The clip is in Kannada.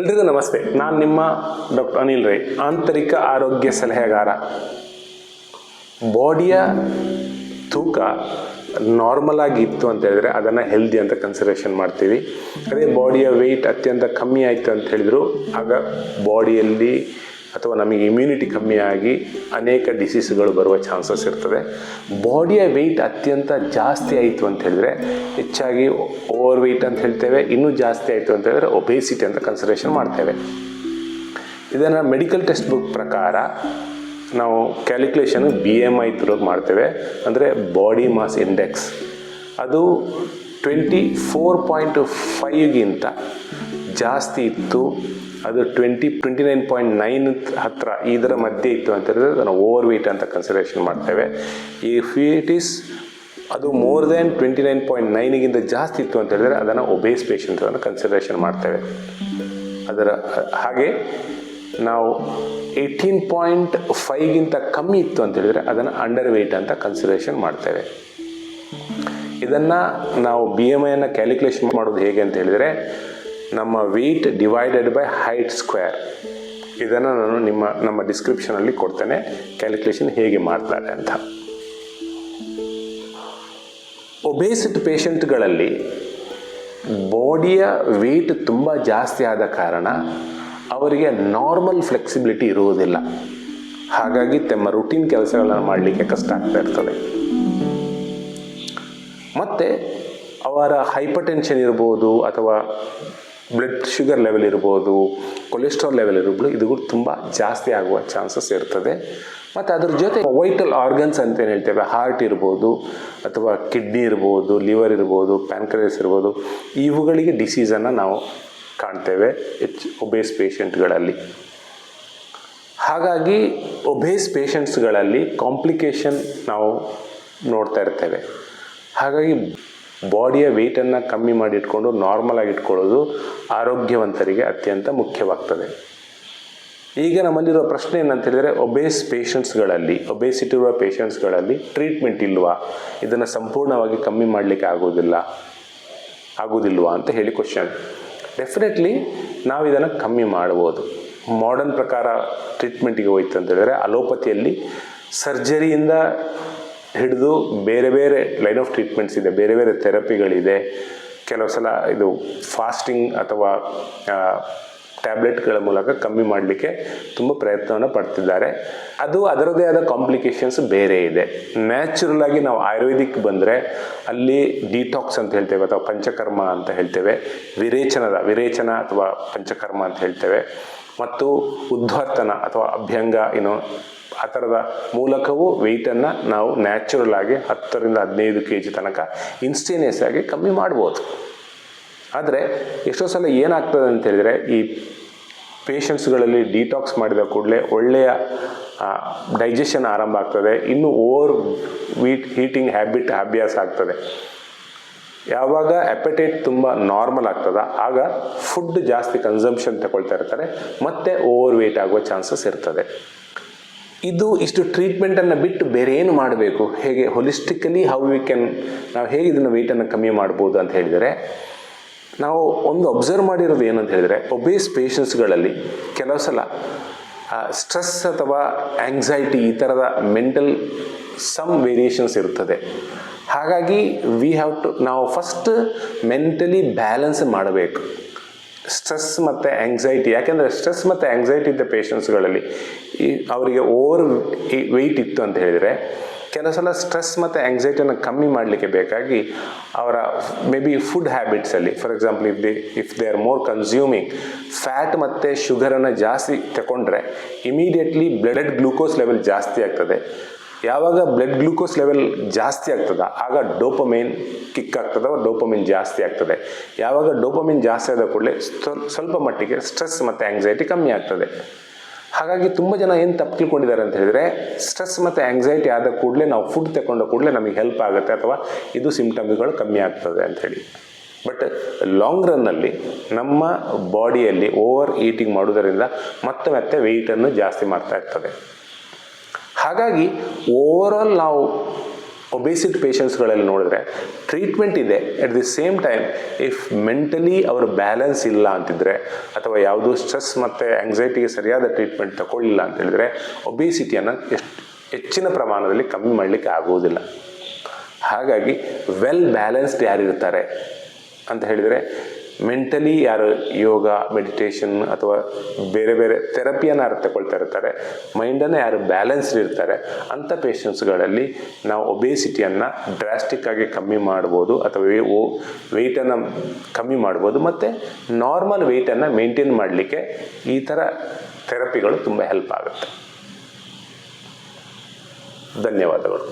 ಎಲ್ರಿಗೂ ನಮಸ್ತೆ. ನಾನು ನಿಮ್ಮ ಡಾಕ್ಟರ್ ಅನಿಲ್ ರೈ, ಆಂತರಿಕ ಆರೋಗ್ಯ ಸಲಹೆಗಾರ. ಬಾಡಿಯ ತೂಕ ನಾರ್ಮಲ್ ಆಗಿತ್ತು ಅಂತ ಹೇಳಿದ್ರೆ ಅದನ್ನು ಹೆಲ್ದಿ ಅಂತ ಕನ್ಸಿಡರೇಷನ್ ಮಾಡ್ತೀವಿ. ಅದೇ ಬಾಡಿಯ ವೆಯ್ಟ್ ಅತ್ಯಂತ ಕಮ್ಮಿ ಆಯಿತು ಅಂತ ಹೇಳಿದ್ರು, ಆಗ ಬಾಡಿಯಲ್ಲಿ ಅಥವಾ ನಮಗೆ ಇಮ್ಯುನಿಟಿ ಕಮ್ಮಿಯಾಗಿ ಅನೇಕ ಡಿಸೀಸ್ಗಳು ಬರುವ ಚಾನ್ಸಸ್ ಇರ್ತದೆ. ಬಾಡಿಯ ವೆಯ್ಟ್ ಅತ್ಯಂತ ಜಾಸ್ತಿ ಆಯಿತು ಅಂತ ಹೇಳಿದ್ರೆ, ಹೆಚ್ಚಾಗಿ ಓವರ್ ವೆಯ್ಟ್ ಅಂತ ಹೇಳ್ತೇವೆ, ಇನ್ನೂ ಜಾಸ್ತಿ ಆಯಿತು ಅಂತ ಹೇಳಿದ್ರೆ ಒಬೇಸಿಟಿ ಅಂತ ಕನ್ಸಿಡರೇಷನ್ ಮಾಡ್ತೇವೆ. ಇದನ್ನು ಮೆಡಿಕಲ್ ಟೆಕ್ಸ್ಟ್ ಬುಕ್ ಪ್ರಕಾರ ನಾವು calculation B M I through ಮಾಡ್ತೇವೆ. ಅಂದರೆ ಬಾಡಿ ಮಾಸ್ ಇಂಡೆಕ್ಸ್ ಅದು ಟ್ವೆಂಟಿ ಫೋರ್ ಪಾಯಿಂಟ್ ಫೈವ್ಗಿಂತ ಜಾಸ್ತಿ ಇತ್ತು ಅದು twenty twenty nine point nine ಹತ್ರ ಇದರ ಮಧ್ಯೆ ಇತ್ತು ಅಂತ ಹೇಳಿದ್ರೆ ಅದನ್ನು ಓವರ್ ವೆಯ್ಟ್ ಅಂತ ಕನ್ಸಿಡರೇಷನ್ ಮಾಡ್ತೇವೆ. ಈ ಇಟ್ ಈಸ್ ಅದು more than twenty nine point ನೈನಿಗಿಂತ ಜಾಸ್ತಿ ಇತ್ತು ಅಂತ ಹೇಳಿದ್ರೆ ಅದನ್ನು ಒಬೇಸ್ ಪೇಷಂಟ್ ಅಂತ ಕನ್ಸಿಡರೇಷನ್ ಮಾಡ್ತೇವೆ. ಅದರ, ಹಾಗೆ ನಾವು ಏಯ್ಟೀನ್ ಪಾಯಿಂಟ್ ಫೈವ್ಗಿಂತ ಕಮ್ಮಿ ಇತ್ತು ಅಂತ ಹೇಳಿದ್ರೆ ಅದನ್ನು ಅಂಡರ್ ವೆಯ್ಟ್ ಅಂತ ಕನ್ಸಿಡರೇಷನ್ ಮಾಡ್ತೇವೆ. ಇದನ್ನು ನಾವು ಬಿ ಎಂ ಐಯನ್ನು ಕ್ಯಾಲ್ಕುಲೇಷನ್ ಮಾಡೋದು ಹೇಗೆ ಅಂತ ಹೇಳಿದರೆ ನಮ್ಮ weight divided by height square ಇದನ್ನು ನಾನು ನಿಮ್ಮ, ನಮ್ಮ ಡಿಸ್ಕ್ರಿಪ್ಷನಲ್ಲಿ ಕೊಡ್ತೇನೆ. ಕ್ಯಾಲ್ಕುಲೇಷನ್ ಹೇಗೆ ಮಾಡ್ತಾರೆ ಅಂತ. ಒಬೇಸಿಟ್ ಪೇಷಂಟ್ಗಳಲ್ಲಿ ಬಾಡಿಯ ವೆಯ್ಟ್ ತುಂಬ ಜಾಸ್ತಿ ಆದ ಕಾರಣ ಅವರಿಗೆ ನಾರ್ಮಲ್ ಫ್ಲೆಕ್ಸಿಬಿಲಿಟಿ ಇರುವುದಿಲ್ಲ. ಹಾಗಾಗಿ ತಮ್ಮ ರುಟೀನ್ ಕೆಲಸಗಳನ್ನು ಮಾಡಲಿಕ್ಕೆ ಕಷ್ಟ ಆಗ್ತಾ ಇರ್ತದೆ. ಮತ್ತು ಅವರ ಹೈಪರ್ ಟೆನ್ಷನ್ ಇರ್ಬೋದು ಅಥವಾ ಬ್ಲಡ್ ಶುಗರ್ ಲೆವೆಲ್ ಇರ್ಬೋದು ಕೊಲೆಸ್ಟ್ರಾಲ್ ಲೆವೆಲ್ ಇರ್ಬೋದು, ಇದು ತುಂಬ ಜಾಸ್ತಿ ಆಗುವ ಚಾನ್ಸಸ್ ಇರ್ತದೆ. ಮತ್ತು ಅದ್ರ ಜೊತೆ ವೈಟಲ್ ಆರ್ಗನ್ಸ್ ಅಂತ ಏನು ಹೇಳ್ತೇವೆ ಹಾರ್ಟ್ ಇರ್ಬೋದು, ಅಥವಾ ಕಿಡ್ನಿ ಇರ್ಬೋದು ಲಿವರ್ ಇರ್ಬೋದು ಪ್ಯಾನ್ಕ್ರಿಯಸ್ ಇರ್ಬೋದು, ಇವುಗಳಿಗೆ ಡಿಸೀಸನ್ನು ನಾವು ಕಾಣ್ತೇವೆ ಹೆಚ್ಚು ಒಬೇಸ್ ಪೇಷಂಟ್ಗಳಲ್ಲಿ ಹಾಗಾಗಿ ಒಬೇಸ್ ಪೇಷಂಟ್ಸ್ಗಳಲ್ಲಿ ಕಾಂಪ್ಲಿಕೇಶನ್ ನಾವು ನೋಡ್ತಾ ಇರ್ತೇವೆ. ಹಾಗಾಗಿ ಬಾಡಿಯ ವೆಯ್ಟನ್ನು ಕಮ್ಮಿ ಮಾಡಿ ಇಟ್ಕೊಂಡು ನಾರ್ಮಲ್ ಆಗಿ ಇಟ್ಕೊಳ್ಳೋದು ಆರೋಗ್ಯವಂತರಿಗೆ ಅತ್ಯಂತ ಮುಖ್ಯವಾಗ್ತದೆ. ಈಗ ನಮ್ಮಲ್ಲಿರೋ ಪ್ರಶ್ನೆ ಏನಂತ ಹೇಳಿದರೆ ಒಬೇಸ್ ಪೇಷಂಟ್ಸ್ಗಳಲ್ಲಿ ಒಬೇಸಿಟಿ ಇರುವ ಪೇಷಂಟ್ಸ್ಗಳಲ್ಲಿ ಟ್ರೀಟ್ಮೆಂಟ್ ಇಲ್ವಾ? ಇದನ್ನು ಸಂಪೂರ್ಣವಾಗಿ ಕಮ್ಮಿ ಮಾಡಲಿಕ್ಕೆ ಆಗೋದಿಲ್ಲ ಆಗೋದಿಲ್ವಾ ಅಂತ ಹೇಳಿ ಕ್ವಶನ್ ಡೆಫಿನೆಟ್ಲಿ ನಾವು ಇದನ್ನು ಕಮ್ಮಿ ಮಾಡ್ಬೋದು. ಮಾಡರ್ನ್ ಪ್ರಕಾರ ಟ್ರೀಟ್ಮೆಂಟಿಗೆ ಹೋಯ್ತು ಅಂತ ಹೇಳಿದ್ರೆ, ಅಲೋಪತಿಯಲ್ಲಿ ಸರ್ಜರಿಯಿಂದ ಹಿಡಿದು ಬೇರೆ ಬೇರೆ ಲೈನ್ ಆಫ್ ಟ್ರೀಟ್ಮೆಂಟ್ಸ್ ಇದೆ, ಬೇರೆ ಬೇರೆ ಥೆರಪಿಗಳಿದೆ ಕೆಲವು ಸಲ ಇದು ಫಾಸ್ಟಿಂಗ್ ಅಥವಾ ಟ್ಯಾಬ್ಲೆಟ್ಗಳ ಮೂಲಕ ಕಮ್ಮಿ ಮಾಡಲಿಕ್ಕೆ ತುಂಬ ಪ್ರಯತ್ನವನ್ನು ಪಡ್ತಿದ್ದಾರೆ. ಅದು ಅದರದೇ ಆದ ಕಾಂಪ್ಲಿಕೇಶನ್ಸ್ ಬೇರೆ ಇದೆ. ನ್ಯಾಚುರಲ್ ಆಗಿ ನಾವು ಆಯುರ್ವೇದಿಕ್ ಬಂದರೆ ಅಲ್ಲಿ ಡಿಟಾಕ್ಸ್ ಅಂತ ಹೇಳ್ತೇವೆ ಅಥವಾ ಪಂಚಕರ್ಮ ಅಂತ ಹೇಳ್ತೇವೆ, ವಿರೇಚನದ, ವಿರೇಚನ ಅಥವಾ ಪಂಚಕರ್ಮ ಅಂತ ಹೇಳ್ತೇವೆ, ಮತ್ತು ಉದ್ವರ್ತನ ಅಥವಾ ಅಭ್ಯಂಗ ಏನೋ ಆ ಥರದ ಮೂಲಕವೂ ವೆಯ್ಟನ್ನು ನಾವು ನ್ಯಾಚುರಲ್ ಆಗಿ ಹತ್ತರಿಂದ ಹದಿನೈದು ಕೆ ಜಿ ತನಕ ಇನ್ಸ್ಟೇನಿಯಸ್ ಆಗಿ ಕಮ್ಮಿ ಮಾಡ್ಬೋದು. ಆದರೆ ಎಷ್ಟೋ ಸಲ ಏನಾಗ್ತದೆ ಅಂತ ಹೇಳಿದರೆ ಈ ಪೇಷಂಟ್ಸ್ಗಳಲ್ಲಿ ಡಿಟಾಕ್ಸ್ ಮಾಡಿದ ಕೂಡಲೇ ಒಳ್ಳೆಯ ಡೈಜೆಷನ್ ಆರಂಭ ಆಗ್ತದೆ. ಇನ್ನು ಓವರ್ ವೀಟ್ ಹೀಟಿಂಗ್ ಹ್ಯಾಬಿಟ್ ಅಭ್ಯಾಸ ಆಗ್ತದೆ. ಯಾವಾಗ ಅಪೆಟೈಟ್ ತುಂಬ ನಾರ್ಮಲ್ ಆಗ್ತದ, ಆಗ ಫುಡ್ ಜಾಸ್ತಿ ಕನ್ಸಂಪ್ಷನ್ ತಗೊಳ್ತಾ ಇರ್ತಾರೆ, ಮತ್ತೆ ಓವರ್ ವೇಟ್ ಆಗುವ ಚಾನ್ಸಸ್ ಇರ್ತದೆ. ಇದು ಇಷ್ಟು ಟ್ರೀಟ್ಮೆಂಟನ್ನು ಬಿಟ್ಟು ಬೇರೆ ಏನು ಮಾಡಬೇಕು? ಹೇಗೆ ಹೊಲಿಸ್ಟಿಕಲಿ ಹೌ ವಿ ಕ್ಯಾನ್ ನಾವು ಹೇಗೆ ಇದನ್ನು ವೆಯ್ಟನ್ನು ಕಮ್ಮಿ ಮಾಡ್ಬೋದು ಅಂತ ಹೇಳಿದರೆ ನಾವು ಒಂದು ಅಬ್ಸರ್ವ್ ಮಾಡಿರೋದು ಏನಂತ ಹೇಳಿದರೆ ಒಬೇಸ್ ಪೇಷನ್ಸ್ಗಳಲ್ಲಿ ಕೆಲವು ಸಲ ಸ್ಟ್ರೆಸ್ ಅಥವಾ ಆಂಗ್ಸೈಟಿ ಈ ಥರದ ಮೆಂಟಲ್ ಸಮ್ ವೇರಿಯೇಷನ್ಸ್ ಇರ್ತದೆ. ಹಾಗಾಗಿ ವಿ ಹ್ಯಾವ್ ಟು ನಾವು ಫಸ್ಟ್ ಮೆಂಟಲಿ ಬ್ಯಾಲೆನ್ಸ್ ಮಾಡಬೇಕು. ಸ್ಟ್ರೆಸ್ ಮತ್ತು ಆಂಗ್ಸೈಟಿ ಯಾಕೆಂದರೆ ಸ್ಟ್ರೆಸ್ ಮತ್ತು ಆಂಗ್ಸೈಟಿ ಇದ್ದ ಪೇಷಂಟ್ಸ್ಗಳಲ್ಲಿ ಈ, ಅವರಿಗೆ ಓವರ್ ವೆಯ್ಟ್ ಇತ್ತು ಅಂತ ಹೇಳಿದರೆ ಕೆಲವು ಸಲ ಸ್ಟ್ರೆಸ್ ಮತ್ತು ಆ್ಯಂಗ್ಸೈಟಿಯನ್ನು ಕಮ್ಮಿ ಮಾಡಲಿಕ್ಕೆ ಬೇಕಾಗಿ ಅವರ maybe food ಹ್ಯಾಬಿಟ್ಸಲ್ಲಿ for example if the if they are more consuming fat ಮತ್ತು ಶುಗರನ್ನು ಜಾಸ್ತಿ ತಗೊಂಡ್ರೆ ಇಮಿಡಿಯೇಟ್ಲಿ ಬ್ಲಡ್ ಗ್ಲೂಕೋಸ್ ಲೆವೆಲ್ ಜಾಸ್ತಿ ಆಗ್ತದೆ. ಯಾವಾಗ ಬ್ಲಡ್ ಗ್ಲೂಕೋಸ್ ಲೆವೆಲ್ ಜಾಸ್ತಿ ಆಗ್ತದ, ಆಗ ಡೋಪಮೈನ್ ಕಿಕ್ ಆಗ್ತದೆ ಡೋಪಮೈನ್ ಜಾಸ್ತಿ ಆಗ್ತದೆ. ಯಾವಾಗ ಡೋಪಮೈನ್ ಜಾಸ್ತಿ ಆದ ಕೂಡಲೇ ಸ್ವಲ್ಪ ಮಟ್ಟಿಗೆ ಸ್ಟ್ರೆಸ್ ಮತ್ತು ಆ್ಯಂಗ್ಸೈಟಿ ಕಮ್ಮಿ ಆಗ್ತದೆ. ಹಾಗಾಗಿ ತುಂಬ ಜನ ಏನು ತಪ್ಪು ತಿಳ್ಕೊಂಡಿದ್ದಾರೆ ಅಂತ ಹೇಳಿದರೆ ಸ್ಟ್ರೆಸ್ ಮತ್ತು ಆಂಗ್ಸೈಟಿ ಆದ ಕೂಡಲೇ ನಾವು ಫುಡ್ ತಗೊಂಡ ಕೂಡಲೇ ನಮಗೆ ಹೆಲ್ಪ್ ಆಗುತ್ತೆ ಅಥವಾ ಇದು ಸಿಂಪ್ಟಮ್ಗಳು ಕಮ್ಮಿ ಆಗ್ತದೆ ಅಂಥೇಳಿ ಬಟ್ ಲಾಂಗ್ ರನ್ನಲ್ಲಿ ನಮ್ಮ ಬಾಡಿಯಲ್ಲಿ ಓವರ್ ಈಟಿಂಗ್ ಮಾಡೋದರಿಂದ ಮತ್ತೆ ಮತ್ತೆ ವೆಯ್ಟನ್ನು ಜಾಸ್ತಿ ಮಾಡ್ತಾ ಇರ್ತದೆ. ಹಾಗಾಗಿ ಓವರಾಲ್ ನಾವು ಒಬೇಸಿಟಿ ಪೇಷಂಟ್ಸ್ಗಳಲ್ಲಿ ನೋಡಿದ್ರೆ ಟ್ರೀಟ್ಮೆಂಟ್ ಇದೆ. At the same time if mentally ಅವರು ಬ್ಯಾಲೆನ್ಸ್ ಇಲ್ಲ ಅಂತಿದ್ರೆ, ಅಥವಾ ಯಾವುದು ಸ್ಟ್ರೆಸ್ ಮತ್ತು ಆಂಗ್ಸೈಟಿಗೆ ಸರಿಯಾದ ಟ್ರೀಟ್ಮೆಂಟ್ ತಗೊಳ್ಳಿಲ್ಲ ಅಂತ ಹೇಳಿದ್ರೆ ಒಬೇಸಿಟಿಯನ್ನು ಎಷ್ಟು, ಹೆಚ್ಚಿನ ಪ್ರಮಾಣದಲ್ಲಿ ಕಮ್ಮಿ ಮಾಡಲಿಕ್ಕೆ ಆಗುವುದಿಲ್ಲ. ಹಾಗಾಗಿ ವೆಲ್ ಬ್ಯಾಲೆನ್ಸ್ಡ್ ಯಾರಿರ್ತಾರೆ ಅಂತ ಹೇಳಿದರೆ ಮೆಂಟಲಿ ಯಾರು ಯೋಗ ಮೆಡಿಟೇಷನ್ ಅಥವಾ ಬೇರೆ ಬೇರೆ ಥೆರಪಿಯನ್ನು ಯಾರು ತಗೊಳ್ತಾ ಇರ್ತಾರೆ ಮೈಂಡನ್ನು ಯಾರು ಬ್ಯಾಲೆನ್ಸ್ಡ್ ಇರ್ತಾರೆ, ಅಂಥ ಪೇಷಂಟ್ಸ್ಗಳಲ್ಲಿ ನಾವು ಒಬೇಸಿಟಿಯನ್ನು ಡ್ರಾಸ್ಟಿಕ್ ಆಗಿ ಕಮ್ಮಿ ಮಾಡ್ಬೋದು ಅಥವಾ ವೆಯ್ಟನ್ನು ಕಮ್ಮಿ ಮಾಡ್ಬೋದು ಮತ್ತು ನಾರ್ಮಲ್ ವೆಯ್ಟನ್ನು ಮೇಂಟೈನ್ ಮಾಡಲಿಕ್ಕೆ ಈ ಥರ ಥೆರಪಿಗಳು ತುಂಬ ಹೆಲ್ಪ್ ಆಗುತ್ತೆ. ಧನ್ಯವಾದಗಳು.